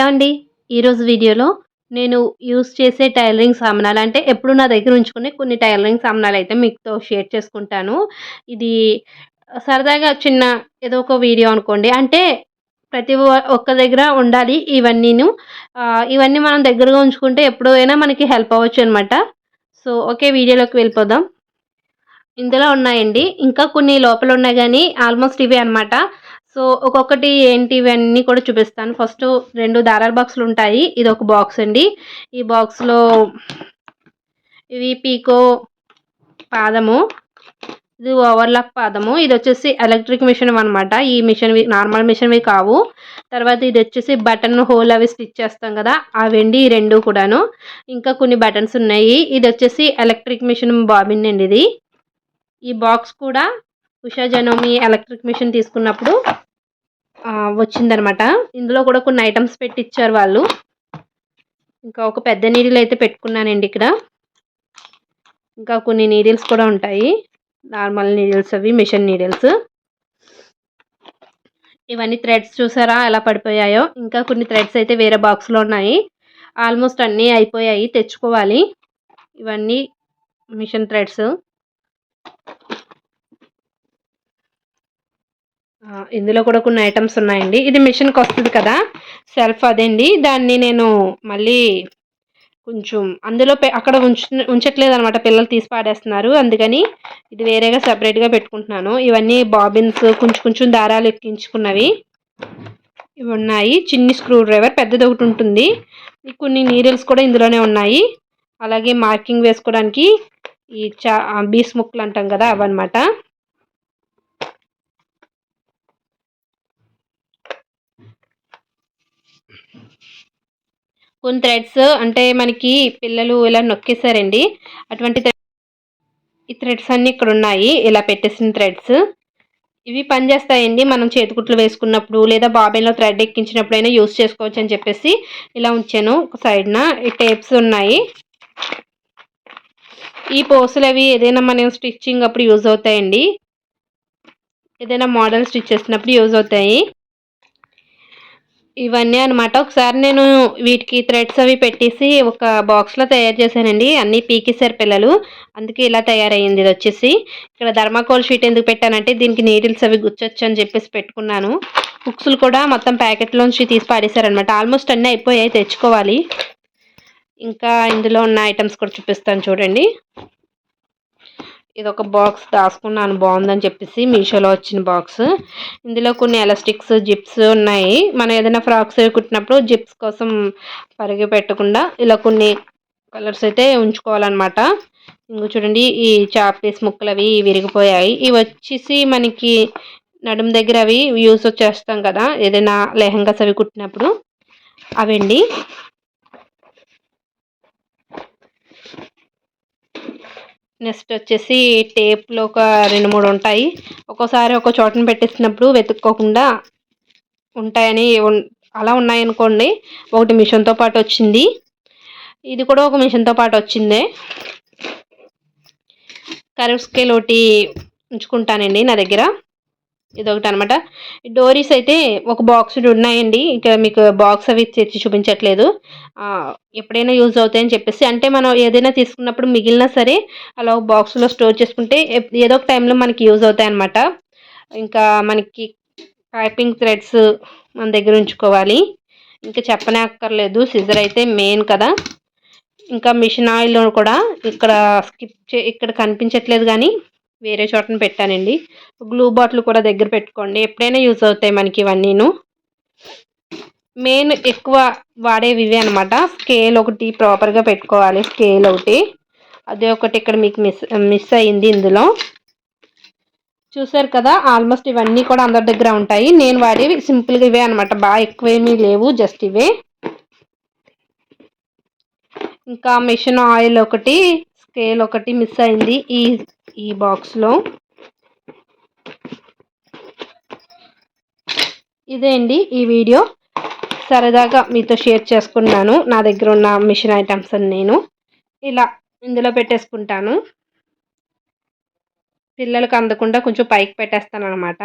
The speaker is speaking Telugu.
హలో అండి? ఈరోజు వీడియోలో నేను యూస్ చేసే టైలరింగ్ సామానాలు అంటే ఎప్పుడు నా దగ్గర ఉంచుకునే కొన్ని టైలరింగ్ సామానాలు అయితే మీతో షేర్ చేసుకుంటాను. ఇది సరదాగా చిన్న ఏదో ఒక వీడియో అనుకోండి. అంటే ప్రతి ఒక్క దగ్గర ఉండాలి ఇవన్నీను. ఇవన్నీ మనం దగ్గరగా ఉంచుకుంటే ఎప్పుడైనా మనకి హెల్ప్ అవ్వచ్చు అనమాట సో ఓకే వీడియోలోకి వెళ్ళిపోదాం. ఇందులో ఉన్నాయండి. ఇంకా కొన్ని లోపల ఉన్నాయి కానీ ఆల్మోస్ట్ ఇవే అనమాట సో ఒక్కొక్కటి ఏంటి ఇవన్నీ కూడా చూపిస్తాను. ఫస్ట్ రెండు దారాల బాక్సులు ఉంటాయి. ఇది ఒక బాక్స్ అండి. ఈ బాక్స్లో ఇవి పీకో పాదము ఇది ఓవర్లాక్ పాదము ఇది వచ్చేసి ఎలక్ట్రిక్ మిషన్ అనమాట ఈ మిషన్ నార్మల్ మిషన్వి కావు. తర్వాత ఇది వచ్చేసి బటన్ హోల్ అవి స్టిచ్ చేస్తాం కదా అవండి ఈ రెండు కూడాను. ఇంకా కొన్ని బటన్స్ ఉన్నాయి. ఇది వచ్చేసి ఎలక్ట్రిక్ మిషన్ బాబిన్ అండి ఇది. ఈ బాక్స్ కూడా ఉషా జనోమి ఎలక్ట్రిక్ మిషన్ తీసుకున్నప్పుడు వచ్చిందనమాట. ఇందులో కూడా కొన్ని ఐటమ్స్ పెట్టిచ్చారు వాళ్ళు. ఇంకా ఒక పెద్ద నీడిల్ అయితే పెట్టుకున్నానండి ఇక్కడ. ఇంకా కొన్ని నీడిల్స్ కూడా ఉంటాయి. నార్మల్ నీడిల్స్ అవి మిషన్ నీడిల్స్ ఇవన్నీ థ్రెడ్స్ చూసారా ఎలా పడిపోయాయో? ఇంకా కొన్ని థ్రెడ్స్ అయితే వేరే బాక్స్లో ఉన్నాయి. ఆల్మోస్ట్ అన్నీ అయిపోయాయి తెచ్చుకోవాలి. ఇవన్నీ మిషన్ థ్రెడ్స్ ఇందులో కూడా కొన్ని ఐటమ్స్ ఉన్నాయండి. ఇది మిషన్కి వస్తుంది కదా? సెల్ఫ్ అదండి. దాన్ని నేను మళ్ళీ కొంచెం అందులో అక్కడ ఉంచు ఉంచట్లేదు అనమాట పిల్లలు తీసి పాడేస్తున్నారు. అందుకని ఇది వేరేగా సపరేట్గా పెట్టుకుంటున్నాను. ఇవన్నీ బాబిన్స్ కొంచెం కొంచెం దారాలు ఎక్కించుకున్నవి. ఇవి ఉన్నాయి. చిన్ని స్క్రూ డ్రైవర్ పెద్దది ఒకటి ఉంటుంది. కొన్ని నీడిల్స్ కూడా ఇందులోనే ఉన్నాయి. అలాగే మార్కింగ్ వేసుకోవడానికి ఈ చా బీస్ ముక్కలు అంటాం కదా అవన్నమాట. కొన్ని థ్రెడ్స్ అంటే మనకి పిల్లలు ఇలా నొక్కేసారండి అటువంటి ఈ థ్రెడ్స్ అన్నీ ఇక్కడ ఉన్నాయి. ఇలా పెట్టేసిన థ్రెడ్స్ ఇవి పనిచేస్తాయండి. మనం చేతికుట్లు వేసుకున్నప్పుడు లేదా బాబెన్లో థ్రెడ్ ఎక్కించినప్పుడైనా యూస్ చేసుకోవచ్చు అని చెప్పేసి ఇలా ఉంచాను. ఒక సైడ్న ఈ టేప్స్ ఉన్నాయి. ఈ పోసులు అవి ఏదైనా మనం స్టిచ్చింగ్ అప్పుడు యూజ్ అవుతాయండి. ఏదైనా మోడల్ స్టిచ్ చేసినప్పుడు యూజ్ అవుతాయి. ఇవన్నీ అనమాట ఒకసారి నేను వీటికి థ్రెడ్స్ అవి పెట్టేసి ఒక బాక్స్లో తయారు చేశానండి. అన్నీ పీకేశారు పిల్లలు. అందుకే ఇలా తయారయ్యింది ఇది వచ్చేసి. ఇక్కడ ధర్మాకోల్ షీట్ ఎందుకు పెట్టానంటే దీనికి నీడిల్స్ అవి గుచ్చొచ్చు అని చెప్పేసి పెట్టుకున్నాను. బుక్స్లు కూడా మొత్తం ప్యాకెట్లోంచి తీసి పాడేశారనమాట ఆల్మోస్ట్ అన్నీ అయిపోయాయి తెచ్చుకోవాలి. ఇంకా ఇందులో ఉన్న ఐటమ్స్ కూడా చూపిస్తాను చూడండి. ఇది ఒక బాక్స్ దాచుకున్నాను బాగుందని చెప్పేసి మీషోలో వచ్చిన బాక్స్ ఇందులో కొన్ని ఎలాస్టిక్స్ జిప్స్ ఉన్నాయి. మనం ఏదైనా ఫ్రాక్స్ కుట్టినప్పుడు జిప్స్ కోసం పరిగి పెట్టకుండా ఇలా కొన్ని కలర్స్ అయితే ఉంచుకోవాలన్నమాట. ఇంకో చూడండి ఈ చాపీస్ ముక్కలు అవి విరిగిపోయాయి. ఇవి వచ్చేసి మనకి నడుం దగ్గర అవి యూస్ చేస్తాం కదా ఏదైనా లెహంగాస్ అవి కుట్టినప్పుడు. అవండి. నెక్స్ట్ వచ్చేసి టేప్లో ఒక రెండు మూడు ఉంటాయి. ఒక్కోసారి ఒక చోటను పెట్టేసినప్పుడు వెతుక్కోకుండా ఉంటాయని అలా ఉన్నాయనుకోండి ఒకటి మిషన్తో పాటు వచ్చింది. ఇది కూడా ఒక మిషన్తో పాటు వచ్చిందే. కరెక్ట్ స్కేల్ ఒకటి ఉంచుకుంటానండి నా దగ్గర. ఇదొకటి అనమాట డోరీస్ అయితే ఒక బాక్స్ ఉన్నాయండి. ఇక మీకు బాక్స్ అవి తెచ్చి చూపించట్లేదు. ఎప్పుడైనా యూజ్ అవుతాయని చెప్పేసి. అంటే మనం ఏదైనా తీసుకున్నప్పుడు మిగిలినా సరే అలా ఒక బాక్స్లో స్టోర్ చేసుకుంటే ఏదో ఒక టైంలో మనకి యూజ్ అవుతాయి అనమాట ఇంకా మనకి టైపింగ్ థ్రెడ్స్ మన దగ్గర ఉంచుకోవాలి. ఇంకా చెప్పనే అక్కర్లేదు సిజర్ అయితే మెయిన్ కదా. ఇంకా మిషన్ ఆయిల్ కూడా ఇక్కడ స్కిప్ చే ఇక్కడ కనిపించట్లేదు కానీ వేరే చోటన పెట్టానండి. గ్లూ బాటిల్ కూడా దగ్గర పెట్టుకోండి. ఎప్పుడైనా యూజ్ అవుతాయి మనకి ఇవన్నీను. మెయిన్ ఎక్కువ వాడేవి ఇవే అనమాట స్కేల్ ఒకటి ప్రాపర్గా పెట్టుకోవాలి. స్కేల్ ఒకటి. అదే ఒకటి ఇక్కడ మీకు మిస్ మిస్ అయింది ఇందులో. చూసారు కదా ఆల్మోస్ట్ ఇవన్నీ కూడా అందరి దగ్గర ఉంటాయి. నేను వాడేవి సింపుల్గా ఇవే అనమాట బాగా ఎక్కువేమీ లేవు జస్ట్ ఇవే. ఇంకా మిషన్ ఆయిల్ ఒకటి స్కేల్ ఒకటి మిస్ అయింది. ఈ ఈ బాక్స్లో. ఇదే అండి ఈ వీడియో. సరదాగా మీతో షేర్ చేసుకున్నాను. నా దగ్గర ఉన్న మిషన్ ఐటమ్స్ అని నేను ఇలా ఇందులో పెట్టేసుకుంటాను. పిల్లలకు అందకుండా కొంచెం పైకి పెట్టేస్తాను అనమాట